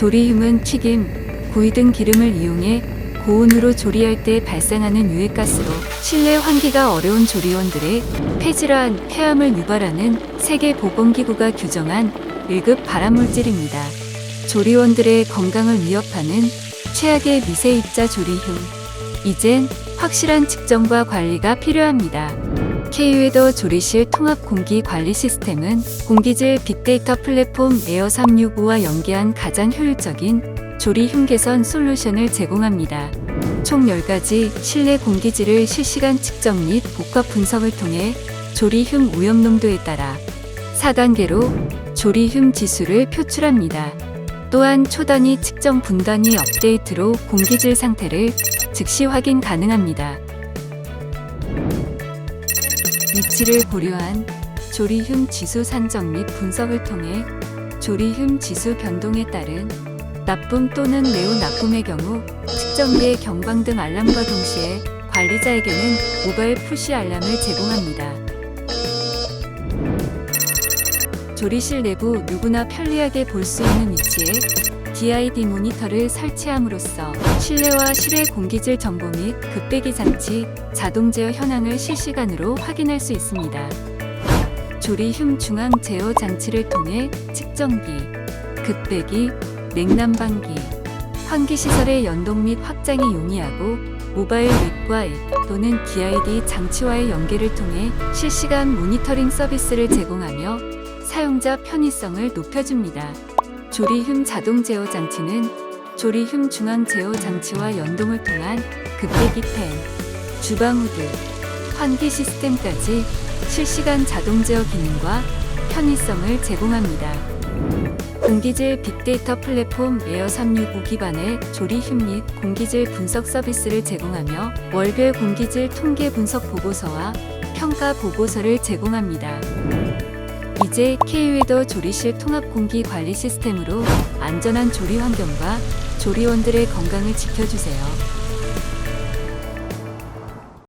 조리흉은 튀김, 구이 등 기름을 이용해 고온으로 조리할 때 발생하는 유해가스로 실내 환기가 어려운 조리원들의 폐질환, 폐암을 유발하는 세계보건기구가 규정한 1급 발암물질입니다. 조리원들의 건강을 위협하는 최악의 미세입자 조리흉. 이젠 확실한 측정과 관리가 필요합니다. K웨더 조리실 통합 공기 관리 시스템은 공기질 빅데이터 플랫폼 에어 365와 연계한 가장 효율적인 조리흉 개선 솔루션을 제공합니다. 총 10가지 실내 공기질을 실시간 측정 및 복합 분석을 통해 조리흉 오염 농도에 따라 4단계로 조리흉 지수를 표출합니다. 또한 초단위 측정 분단위 업데이트로 공기질 상태를 즉시 확인 가능합니다. 위치를 고려한 조리흉 지수 산정 및 분석을 통해 조리흉 지수 변동에 따른 나쁨 또는 매우 나쁨의 경우 측정기의 경광등 알람과 동시에 관리자에게는 모바일 푸시 알람을 제공합니다. 조리실 내부 누구나 편리하게 볼 수 있는 위치에 DID 모니터를 설치함으로써 실내와 실외 공기질 정보 및 급배기 장치, 자동 제어 현황을 실시간으로 확인할 수 있습니다. 조리흉 중앙 제어 장치를 통해 측정기, 급배기, 냉난방기, 환기 시설의 연동 및 확장이 용이하고 모바일 웹과 앱 또는 DID 장치와의 연계를 통해 실시간 모니터링 서비스를 제공하며 사용자 편의성을 높여줍니다. 조리흉 자동 제어 장치는 조리흉 중앙 제어 장치와 연동을 통한 급배기 팬, 주방 후드, 환기 시스템까지 실시간 자동 제어 기능과 편의성을 제공합니다. 공기질 빅데이터 플랫폼 에어 365 기반의 조리흉 및 공기질 분석 서비스를 제공하며 월별 공기질 통계 분석 보고서와 평가 보고서를 제공합니다. 이제 K웨더 조리실 통합 공기 관리 시스템으로 안전한 조리 환경과 조리원들의 건강을 지켜주세요.